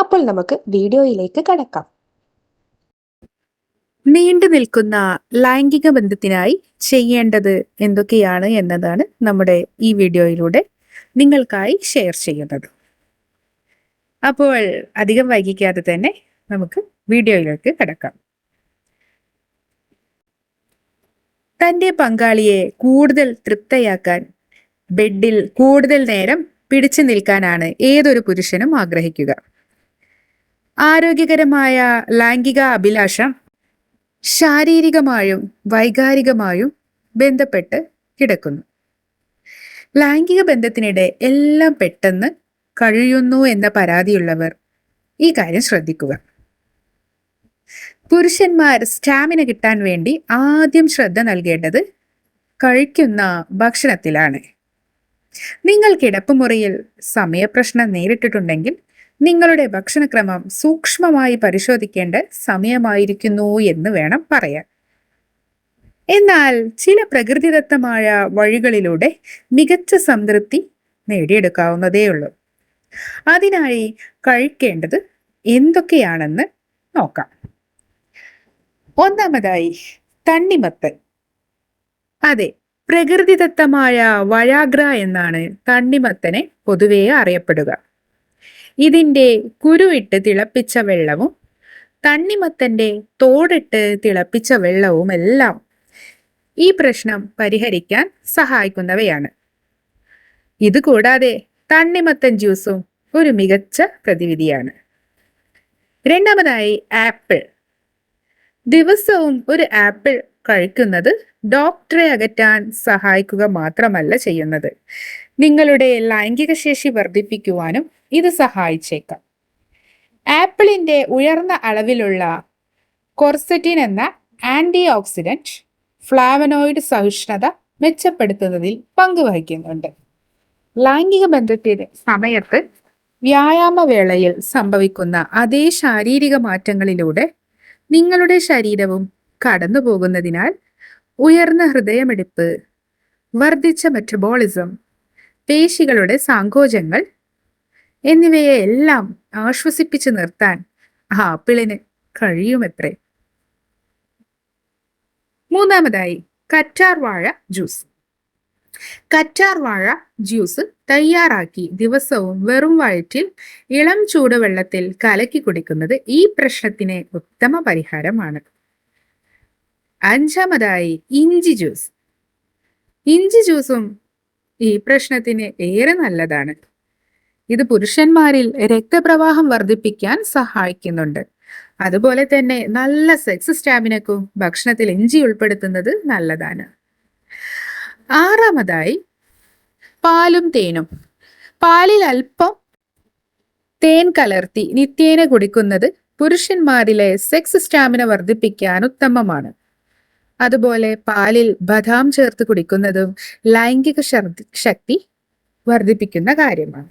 അപ്പോൾ നമുക്ക് വീഡിയോയിലേക്ക് കടക്കാം. നീണ്ടു നിൽക്കുന്ന ലൈംഗിക ബന്ധത്തിനായി ചെയ്യേണ്ടത് എന്തൊക്കെയാണ് എന്നതാണ് നമ്മുടെ ഈ വീഡിയോയിലൂടെ നിങ്ങൾക്കായി ഷെയർ ചെയ്യുന്നത്. അപ്പോൾ അധികം വൈകിക്കാതെ തന്നെ നമുക്ക് വീഡിയോയിലേക്ക് കടക്കാം. തന്റെ പങ്കാളിയെ കൂടുതൽ തൃപ്തയാക്കാൻ ബെഡിൽ കൂടുതൽ നേരം പിടിച്ചു നിൽക്കാനാണ് ഏതൊരു പുരുഷനും ആഗ്രഹിക്കുക. ആരോഗ്യകരമായ ലൈംഗിക അഭിലാഷം ശാരീരികമായും വൈകാരികമായും ബന്ധപ്പെട്ട് കിടക്കുന്നു. ലൈംഗിക ബന്ധത്തിനിടെ എല്ലാം പെട്ടെന്ന് കഴിയുന്നു എന്ന പരാതിയുള്ളവർ ഈ കാര്യം ശ്രദ്ധിക്കുക. പുരുഷന്മാർ സ്റ്റാമിന കിട്ടാൻ വേണ്ടി ആദ്യം ശ്രദ്ധ നൽകേണ്ടത് കഴിക്കുന്ന ഭക്ഷണത്തിലാണ്. നിങ്ങൾ കിടപ്പുമുറിയിൽ സമയപ്രശ്നം നേരിട്ടിട്ടുണ്ടെങ്കിൽ നിങ്ങളുടെ ഭക്ഷണക്രമം സൂക്ഷ്മമായി പരിശോധിക്കേണ്ട സമയമായിരിക്കുന്നു എന്ന് വേണം പറയാൻ. എന്നാൽ ചില പ്രകൃതിദത്തമായ വഴികളിലൂടെ മികച്ച സംതൃപ്തി നേടിയെടുക്കാവുന്നതേയുള്ളൂ അതിനായി കഴിക്കേണ്ടത് എന്തൊക്കെയാണെന്ന് നോക്കാം. ഒന്നാമതായി തണ്ണിമത്തൻ അതെ പ്രകൃതിദത്തമായ വഴാഗ്ര എന്നാണ് തണ്ണിമത്തനെ പൊതുവേ അറിയപ്പെടുക. ഇതിന്റെ കുരുവിട്ട് തിളപ്പിച്ച വെള്ളവും തണ്ണിമത്തന്റെ തോടിട്ട് തിളപ്പിച്ച വെള്ളവും എല്ലാം ഈ പ്രശ്നം പരിഹരിക്കാൻ സഹായിക്കുന്നവയാണ്. ഇത് കൂടാതെ തണ്ണിമത്തൻ ജ്യൂസും ഒരു മികച്ച പ്രതിവിധിയാണ്. രണ്ടാമതായി ആപ്പിൾ. ദിവസവും ഒരു ആപ്പിൾ കഴിക്കുന്നത് ഡോക്ടറെ അകറ്റാൻ സഹായിക്കുക മാത്രമല്ല ചെയ്യുന്നത്. നിങ്ങളുടെ ലൈംഗിക ശേഷി വർദ്ധിപ്പിക്കുവാനും ഇത് സഹായിച്ചേക്കാം. ആപ്പിളിന്റെ ഉയർന്ന അളവിലുള്ള കൊർസറ്റിൻ എന്ന ആന്റി ഓക്സിഡന്റ് ഫ്ലാവനോയിഡ് സഹിഷ്ണുത മെച്ചപ്പെടുത്തുന്നതിൽ പങ്കുവഹിക്കുന്നുണ്ട്. ലൈംഗിക ബന്ധത്തിന്റെ സമയത്ത് വ്യായാമവേളയിൽ സംഭവിക്കുന്ന അതേ ശാരീരിക മാറ്റങ്ങളിലൂടെ നിങ്ങളുടെ ശരീരവും കടന്നു പോകുന്നതിനാൽ ഉയർന്ന ഹൃദയമിടിപ്പ് വർദ്ധിച്ച മെറ്റബോളിസം പേശികളുടെ സാങ്കോചങ്ങൾ എന്നിവയെ എല്ലാം ആശ്വസിപ്പിച്ചു നിർത്താൻ ആ ആപ്പിളിന് കഴിയുമത്രേ. മൂന്നാമതായി കറ്റാർ വാഴ ജ്യൂസ്. കറ്റാർ വാഴ ജ്യൂസ് തയ്യാറാക്കി ദിവസവും വെറും വയറ്റിൽ ഇളം ചൂടുവെള്ളത്തിൽ കലക്കി കുടിക്കുന്നത് ഈ പ്രശ്നത്തിന് ഉത്തമ പരിഹാരമാണ്. അഞ്ചാമതായി ഇഞ്ചി ജ്യൂസ്. ഇഞ്ചി ജ്യൂസും ഈ പ്രശ്നത്തിന് ഏറെ നല്ലതാണ്. ഇത് പുരുഷന്മാരിൽ രക്തപ്രവാഹം വർദ്ധിപ്പിക്കാൻ സഹായിക്കുന്നുണ്ട്. അതുപോലെ തന്നെ നല്ല സെക്സ് സ്റ്റാമിനക്കും ഭക്ഷണത്തിൽ ഇഞ്ചി ഉൾപ്പെടുത്തുന്നത് നല്ലതാണ്. ആറാമതായി പാലും തേനും. പാലിൽ അല്പം തേൻ കലർത്തി നിത്യേന കുടിക്കുന്നത് പുരുഷന്മാരിലെ സെക്സ് സ്റ്റാമിന വർദ്ധിപ്പിക്കാൻ ഉത്തമമാണ്. അതുപോലെ പാലിൽ ബദാം ചേർത്ത് കുടിക്കുന്നതും ലൈംഗിക ശക്തി വർദ്ധിപ്പിക്കുന്ന കാര്യമാണ്.